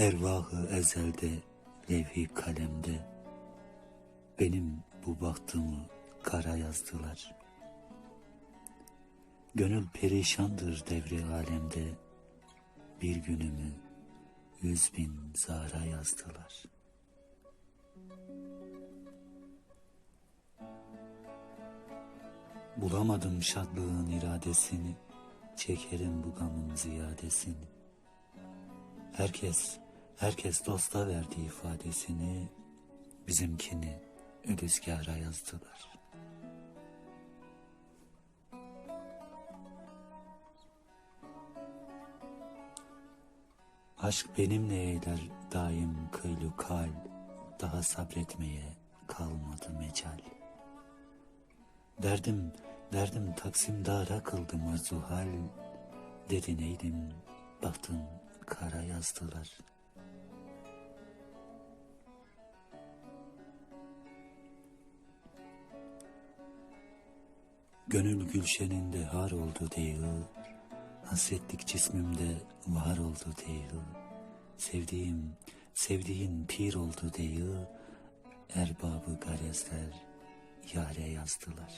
Ervahı ezelde levhi kalemde benim bu bahtımı kara yazdılar. Gönül perişandır devri alemde bir günümü yüz bin zara yazdılar. Bulamadım şadlığın iradesini, çekerim bu gamın ziyadesini. Herkes, herkes dosta verdi ifadesini, bizimkini rüzgara yazdılar. Aşk benimle eyler daim kıylu kal, daha sabretmeye kalmadı mecal. Derdim, derdim Taksimdara kıldım arzuhal, dedi neydim, baktın kara yazdılar. Gönül gülşeninde har oldu değil, hasretlik cismimde var oldu değil. Sevdiğim, sevdiğin pir oldu değil, erbabı garezler yare yazdılar.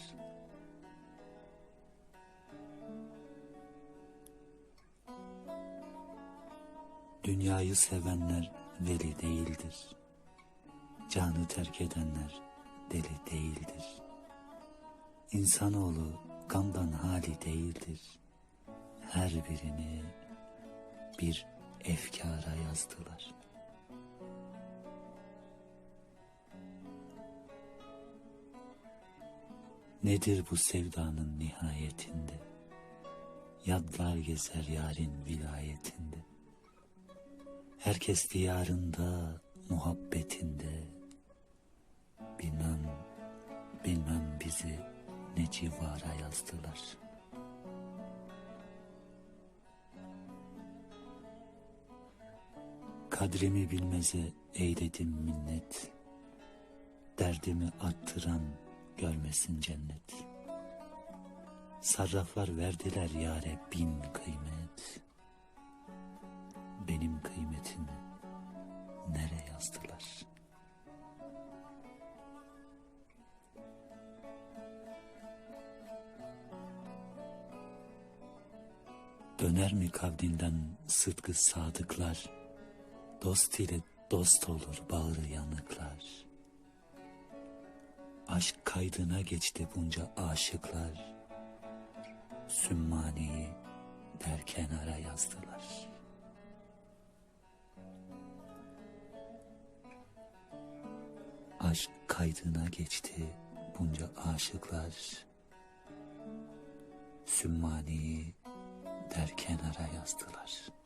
Dünyayı sevenler veli değildir. Canı terk edenler deli değildir. İnsanoğlu gamdan hali değildir. Her birini bir efkara yazdılar. Nedir bu sevdanın nihayetinde? Yadlar gezer yarın vilayetinde. Herkes diyarında, muhabbetinde. Bilmem, bilmem bizi ne civara yazdılar. Kadrimi bilmeze eyledim minnet. Derdimi attıran görmesin cennet. Sarraflar verdiler yare bin kıymet. Benim kıymetimi nereye yazdılar? Döner mi kavlinden sıdkı sadıklar? Dost ile dost olur bağrı yanıklar. Aşk kaydına geçti bunca aşıklar. Sümmani'yi der kenara yazdılar. Aşk kaydına geçti bunca aşıklar. Sümmani'yi der kenara yazdılar.